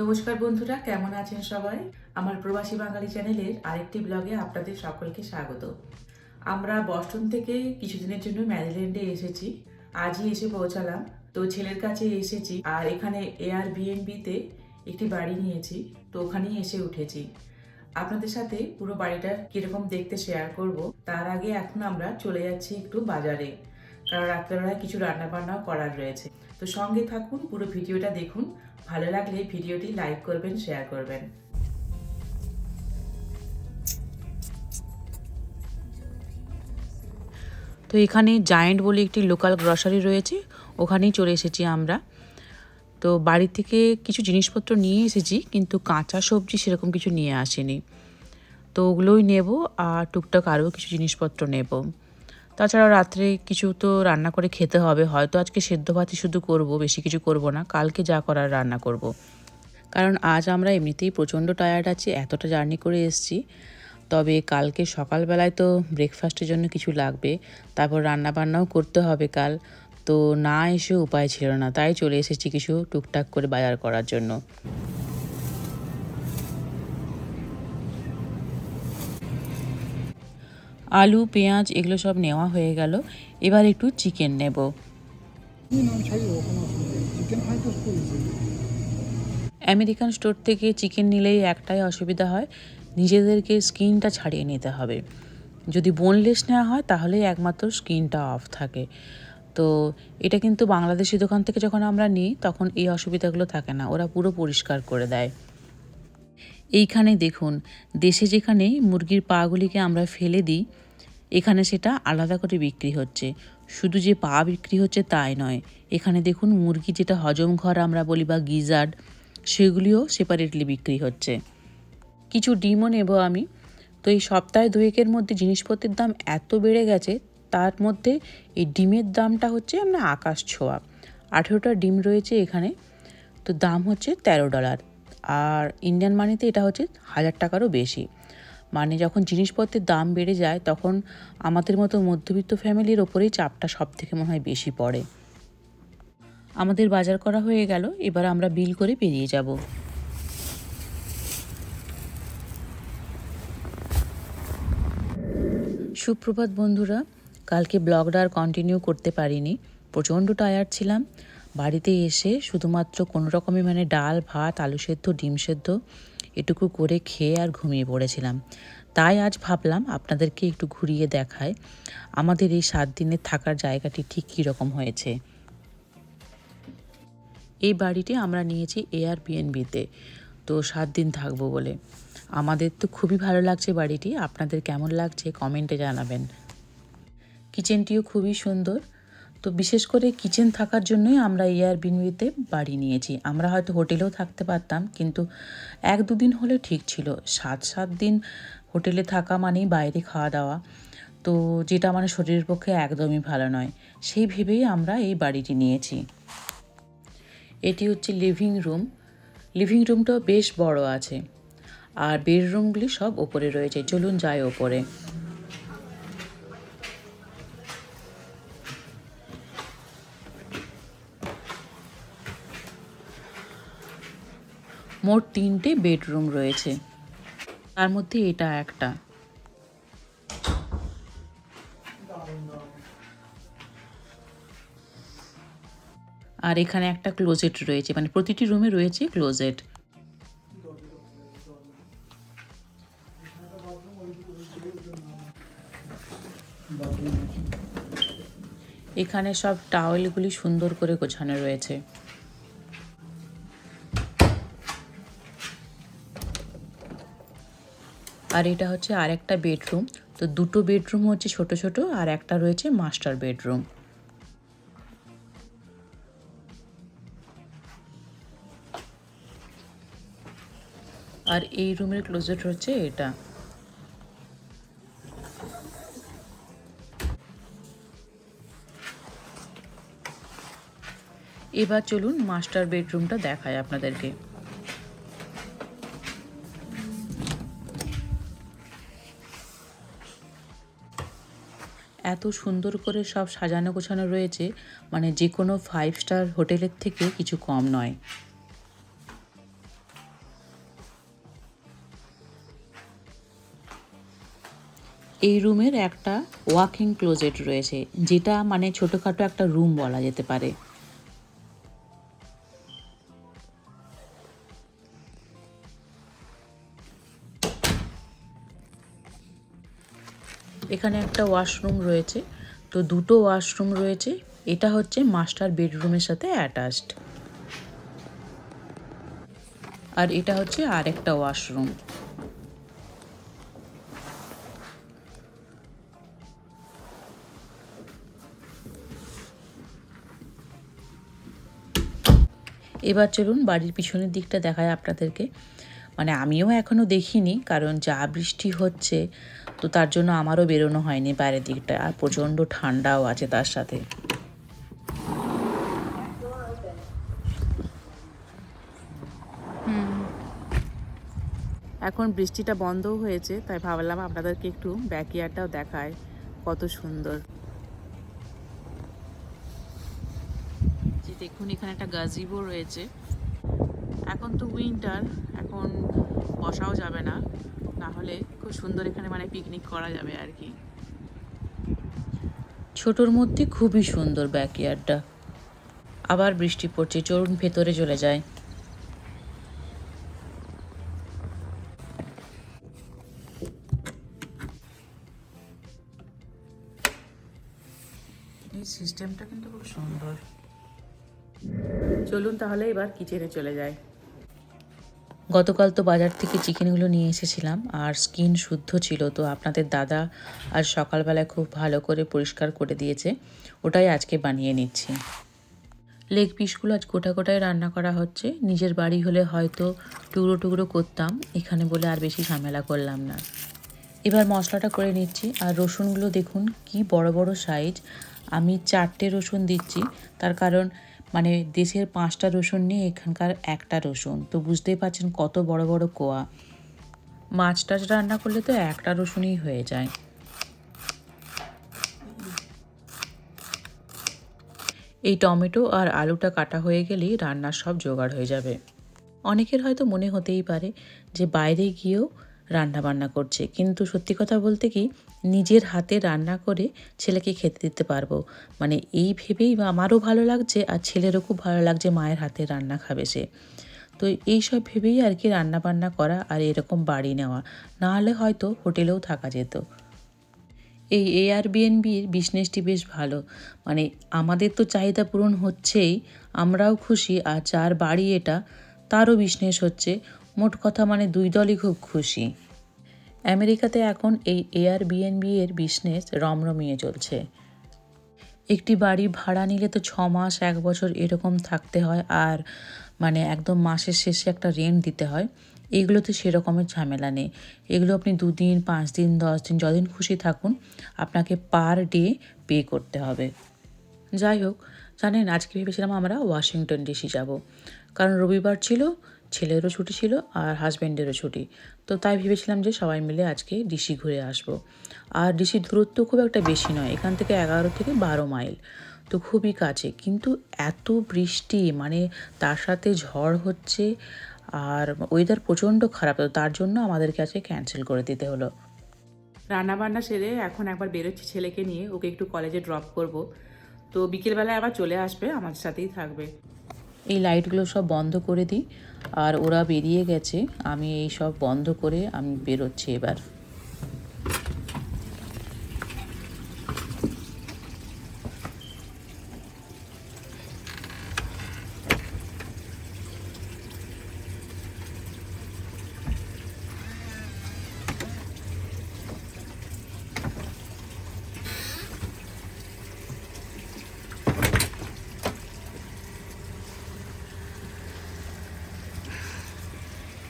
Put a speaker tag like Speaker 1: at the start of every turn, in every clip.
Speaker 1: নমস্কার বন্ধুরা, কেমন আছেন সবাই? আমার প্রবাসী বাঙালি চ্যানেলের আরেকটি ব্লগে আপনাদের সকলকে স্বাগত। আমরা বস্টন থেকে কিছুদিনের জন্য ম্যারিল্যান্ডে এসেছি। আজই এসে পৌঁছালাম। তো ছেলের কাছে এসেছি আর এখানে এয়ার বিএনবিতে একটি বাড়ি নিয়েছি। তো ওখানেই এসে উঠেছি। আপনাদের সাথে পুরো বাড়িটা কীরকম দেখতে শেয়ার করব, তার আগে এখন আমরা চলে যাচ্ছি একটু বাজারে। কারণ রাত্রেবেলায় কিছু রান্না বান্নাও করার রয়েছে। তো সঙ্গে থাকুন, পুরো ভিডিওটা দেখুন। ভালো লাগলে ভিডিওটি লাইক করবেন শেয়ার করবেন।
Speaker 2: তো এখানে জায়েন্ট বলে একটি লোকাল গ্রসারি রয়েছে, ওখানেই চলে এসেছি আমরা। তো বাড়ি থেকে কিছু জিনিসপত্র নিয়ে এসেছি, কিন্তু কাঁচা সবজি সেরকম কিছু নিয়ে আসেনি। তো ওগুলোই নেব, আর টুকটাক আরও কিছু জিনিসপত্র নেব। তাছাড়া রাত্রে কিছু তো রান্না করে খেতে হবে, হয়তো আজকে সেদ্ধ ভাতই শুধু করব, বেশি কিছু করব না, কালকে যা করার রান্না করব। কারণ আজ আমরা এমনিতেই প্রচণ্ড টায়ার্ড আছি, এতটা জার্নি করে এসেছি। তবে কালকে সকালবেলায় তো ব্রেকফাস্টের জন্য কিছু লাগবে, তারপর রান্না বান্নাও করতে হবে কাল। তো না এসে উপায় ছিল না, তাই চলে এসেছি কিছু টুকটাক করে বাজার করার জন্য। আলু, পেঁয়াজ, এগুলো সব নেওয়া হয়ে গেল। এবার একটু চিকেন নেব। আমেরিকান স্টোর থেকে চিকেন নিলেই একটাই অসুবিধা হয়, নিজেদেরকে স্কিনটা ছাড়িয়ে নিতে হবে। যদি বোনলেস নেওয়া হয়, তাহলেই একমাত্র স্কিনটা অফ থাকে। তো এটা কিন্তু বাংলাদেশি দোকান থেকে যখন আমরা নিই, তখন এই অসুবিধাগুলো থাকে না। ওরা পুরো পরিষ্কার করে দেয়। এইখানে দেখুন, দেশে যেখানে মুরগির পাগুলিকে আমরা ফেলে দিই এখানে সেটা আলাদা করে বিক্রি হচ্ছে। শুধু যে পা বিক্রি হচ্ছে তাই নয়। এখানে দেখুন মুরগি যেটা হজম ঘর আমরা বলি বা গিজার্ড, সেগুলিও সেপারেটলি বিক্রি হচ্ছে। কিছু ডিমও নেব আমি। তো এই সপ্তাহে দুয়েকের মধ্যে জিনিসপত্রের দাম এত বেড়ে গেছে, তার মধ্যে এই ডিমের দামটা হচ্ছে আমরা আকাশ ছোঁয়া। আঠেরোটা ডিম রয়েছে এখানে। তো দাম হচ্ছে তেরো ডলার। আর ইন্ডিয়ান মানিতে এটা হচ্ছে হাজার টাকারও বেশি। মানে যখন জিনিসপত্রের দাম বেড়ে যায়, তখন আমাদের মতো মধ্যবিত্ত ফ্যামিলির ওপরেই চাপটা সব থেকে মনে হয় বেশি পড়ে। আমাদের বাজার করা হয়ে গেল, এবার আমরা বিল করে বেরিয়ে যাব। সুপ্রভাত বন্ধুরা, কালকে ব্লগটা আর কন্টিনিউ করতে পারিনি। প্রচণ্ড টায়ার্ড ছিলাম। বাড়িতে এসে শুধুমাত্র কোনো রকমে মানে ডাল, ভাত, আলু সেদ্ধ, ডিম সেদ্ধ এটুকু করে খেয়ে আর ঘুমিয়ে পড়েছিলাম। তাই আজ ভাবলাম আপনাদেরকে একটু ঘুরিয়ে দেখায় আমাদের এই সাত দিনের থাকার জায়গাটি ঠিক কীরকম হয়েছে। এই বাড়িটি আমরা নিয়েছি এয়ার বিএনবিতে তো সাত দিন থাকব বলে। আমাদের তো খুবই ভালো লাগছে বাড়িটি। আপনাদের কেমন লাগছে কমেন্টে জানাবেন। কিচেনটিও খুবই সুন্দর। তো বিশেষ করে কিচেন থাকার জন্যই আমরা এয়ার বিনবিতে বাড়ি নিয়েছি। আমরা হয়তো হোটেলেও থাকতে পারতাম, কিন্তু এক দুদিন হলে ঠিক ছিল। সাত সাত দিন হোটেলে থাকা মানেই বাইরে খাওয়া দাওয়া। তো যেটা মানে শরীরের পক্ষে একদমই ভালো নয়, সেই ভেবেই আমরা এই বাড়িটি নিয়েছি। এটি হচ্ছে লিভিং রুম লিভিং রুমটাও বেশ বড় আছে। আর বেডরুমগুলি সব ওপরে রয়েছে। চলুন যাই ওপরে। মোট তিনটে বেডরুম রয়েছে। তার মধ্যে এটা একটা। আর এখানে একটা ক্লোজেট রয়েছে মানে প্রতিটি রুমে রয়েছে ক্লোজেট। এখানে সব টাওয়েলগুলি সুন্দর করে গোছানো রয়েছে। আর এটা হচ্ছে আর একটা বেডরুম। তো দুটো বেডরুম হচ্ছে ছোট ছোট আর একটা রয়েছে মাস্টার বেডরুম। আর এই রুমের ক্লোজেট হচ্ছে এটা। এবার চলুন মাস্টার বেডরুমটা দেখায় আপনাদেরকে। এত সুন্দর করে সব সাজানো গোছানো রয়েছে মানে যে কোনো ফাইভ স্টার হোটেলের থেকে কিছু কম নয়। এই রুমের একটা ওয়াকিং ক্লোজেট রয়েছে, যেটা মানে ছোটোখাটো একটা রুম বলা যেতে পারে। এখানে একটা ওয়াশরুম রয়েছে। তো দুটো ওয়াশরুম রয়েছে। এটা হচ্ছে মাস্টার বেডরুমের সাথে অ্যাটাচড। আর এটা হচ্ছে আরেকটা ওয়াশরুম। এবার চলুন বাড়ির পিছনের দিকটা দেখায় আপনাদেরকে। মানে আমিও এখনও দেখিনি, কারণ যা বৃষ্টি হচ্ছে তো তার জন্য আমারও বেরোনো হয়নি বাইরের দিকটা, আর প্রচণ্ড ঠান্ডাও আছে তার সাথে। এখন বৃষ্টিটা বন্ধও হয়েছে, তাই ভাবলাম আপনাদেরকে একটু ব্যাকইয়ার্ডটাও দেখায় কত সুন্দর। দেখুন, এখানে একটা গাজিবো রয়েছে। এখন তো উইন্টার এখন বসাও যাবে না না হলে খুব সুন্দর এখানে মানে পিকনিক করা যাবে আর কি। ছোটোর মধ্যে খুবই সুন্দর ব্যাকইয়ার্ডটা আবার বৃষ্টি পড়ছে চলুন ভেতরে চলে যায় এই সিস্টেমটা কিন্তু খুব সুন্দর। চলুন তাহলে এবার কিচেনে চলে যাই। গতকাল তো বাজার থেকে চিকেনগুলো নিয়ে এসেছিলাম আর স্কিন শুদ্ধ ছিল, তো আপনাদের দাদা আজ সকালবেলায় খুব ভালো করে পরিষ্কার করে দিয়েছে। ওটাই আজকে বানিয়ে নিচ্ছি। লেগ পিসগুলো আজ গোটা গোটায় রান্না করা হচ্ছে। নিজের বাড়ি হলে হয়তো টুকরো টুকরো করতাম, এখানে বলে আর বেশি ঝামেলা করলাম না। এবার মশলাটা করে নিচ্ছি আর রসুনগুলো দেখুন কি বড় বড় সাইজ আমি চারটে রসুন দিচ্ছি, তার কারণ মানে দেশের পাঁচটা রসুন নিয়ে এখানকার একটা রসুন। তো বুঝতেই পারছেন কত বড় বড় কোয়া। মাছ টাছ রান্না করলে তো একটা রসুনই হয়ে যায়। এই টমেটো আর আলুটা কাটা হয়ে গেলেই রান্নার সব জোগাড় হয়ে যাবে। অনেকের হয়তো মনে হতেই পারে যে বাইরে গিয়েও রান্না বান্না করছে। কিন্তু সত্যি কথা বলতে কি, নিজের হাতে রান্না করে ছেলেকে খেতে দিতে পারব। মানে এই ভেবেই আমারও ভালো লাগছে আর ছেলেরও খুব ভালো লাগছে মায়ের হাতে রান্না খাবে সে। তো এই সব ভেবেই আর কি রান্না বান্না করা আর এরকম বাড়ি নেওয়া। না হলে হয়তো হোটেলেও থাকা যেত। এই এয়ারবিএনবির বিজনেসটি বেশ ভালো। মানে আমাদের তো চাহিদা পূরণ হচ্ছেই, আমরাও খুশি আর যার বাড়ি এটা, তারও বিজনেস হচ্ছে। মোট কথা মানে দুই দলই খুব খুশি। আমেরিকাতে এখন এই এয়ারবিএনবি এর বিজনেস রমরমিয়ে চলছে। একটি বাড়ি ভাড়া নিলে তো ছ মাস এক বছর এরকম থাকতে হয় আর মানে একদম মাসের শেষে একটা রেন্ট দিতে হয়। এগুলোতে সেরকমের ঝামেলা নেই। এগুলো আপনি দুদিন পাঁচ দিন দশ দিন যদিন খুশি থাকুন, আপনাকে পার ডে পে করতে হবে। যাই হোক, জানেন আজকে ভেবেছিলাম আমরা ওয়াশিংটন ডিসি যাব। কারণ রবিবার ছিল ছেলেরও ছুটি ছিল আর হাজব্যান্ডেরও ছুটি। তো তাই ভেবেছিলাম যে সবাই মিলে আজকে ডিসি ঘুরে আসব। আর ডিসির দূরত্ব খুব একটা বেশি নয়, এখান থেকে এগারো থেকে বারো মাইল। তো খুবই কাছে। কিন্তু এত বৃষ্টি মানে তার সাথে ঝড় হচ্ছে আর ওয়েদার প্রচণ্ড খারাপ। তার জন্য আমাদেরকে আজকে ক্যান্সেল করে দিতে হলো।
Speaker 1: রান্না বান্না সেরে এখন একবার বেরোচ্ছি ছেলেকে নিয়ে। ওকে একটু কলেজে ড্রপ করব। তো বিকেলবেলায় আবার চলে আসবে আমার সাথেই থাকবে।
Speaker 2: এই লাইটগুলো সব বন্ধ করে দিই। আর ওরা বেরিয়ে গেছে। আমি এই সব বন্ধ করে আমি বেরোচ্ছি এবার।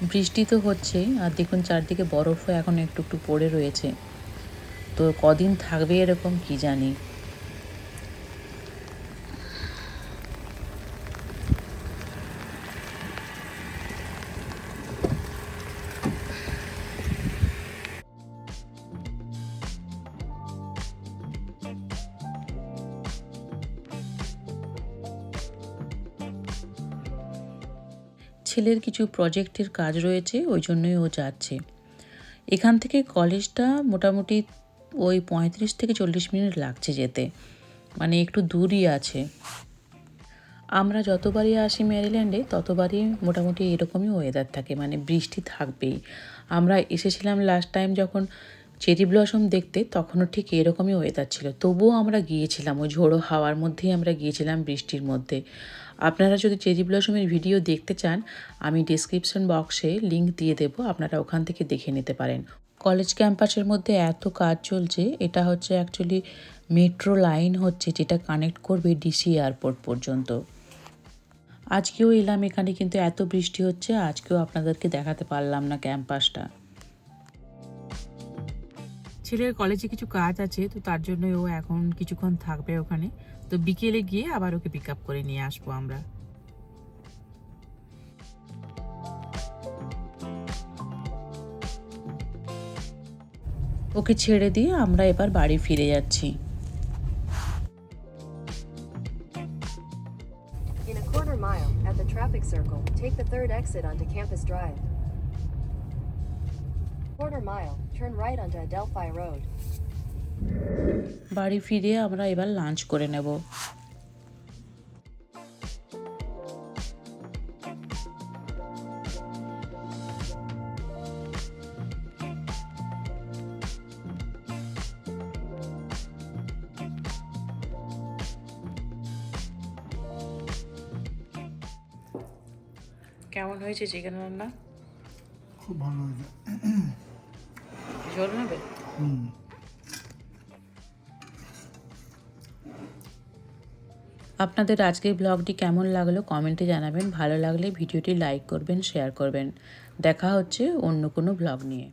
Speaker 2: বৃষ্টি তো হচ্ছে, আর দেখুন চারদিকে বরফও এখন একটু একটু পড়ে রয়েছে। তো কদিন থাকবে এরকম কি জানি। ছেলের কিছু প্রজেক্টের কাজ রয়েছে, ওই জন্যই ও যাচ্ছে। এখান থেকে কলেজটা মোটামুটি ওই পঁয়ত্রিশ থেকে চল্লিশ মিনিট লাগছে যেতে। মানে একটু দূরই আছে। আমরা যতবারই আসি ম্যারিল্যান্ডে, ততবারই মোটামুটি এরকমই ওয়েদার থাকে মানে বৃষ্টি থাকবেই। আমরা এসেছিলাম লাস্ট টাইম যখন চেরি ব্লসম দেখতে, তখনও ঠিক এরকমই ওয়েদার ছিল। তবুও আমরা গিয়েছিলাম, ওই ঝোড়ো হাওয়ার মধ্যেই আমরা গিয়েছিলাম বৃষ্টির মধ্যে। আপনারা যদি চেরি ব্লসমের ভিডিও দেখতে চান, আমি ডিসক্রিপশন বক্সে লিংক দিয়ে দেবো, আপনারা ওখান থেকে দেখে নিতে পারেন। কলেজ ক্যাম্পাসের মধ্যে এত কাজ চলছে, এটা হচ্ছে অ্যাকচুয়ালি মেট্রো লাইন হচ্ছে, যেটা কানেক্ট করবে ডিসি এয়ারপোর্ট পর্যন্ত। আজকেও এলাম এখানে, কিন্তু এত বৃষ্টি হচ্ছে, আজকেও আপনাদেরকে দেখাতে পারলাম না ক্যাম্পাসটা ছেলের কলেজে কিছু কাজ আছে, তো তার জন্য ও এখন কিছুক্ষণ থাকবে ওখানে। তো বিকেলে গিয়ে আবার ওকে পিক আপ করে নিয়ে আসব আমরা ওকে ছেড়ে দিয়ে আমরা এবার বাড়ি ফিরে যাচ্ছি
Speaker 3: In a quarter mile, at the traffic circle, take the third exit onto Campus Drive. Quarter mile, turn right onto Adelphi Road.
Speaker 2: বাড়ি ফিরে আমরা এবার লাঞ্চ করে নেব। কেমন হয়েছে চিকেন রান্না?
Speaker 4: খুব ভালো হয়েছে।
Speaker 2: ঝোল নেবে?
Speaker 4: হুম।
Speaker 2: আপনাদের আজকের ব্লগটি কেমন লাগল কমেন্টে জানাবেন। ভালো লাগলে ভিডিওটি লাইক করবেন, শেয়ার করবেন। দেখা হচ্ছে অন্য কোনো ব্লগ নিয়ে।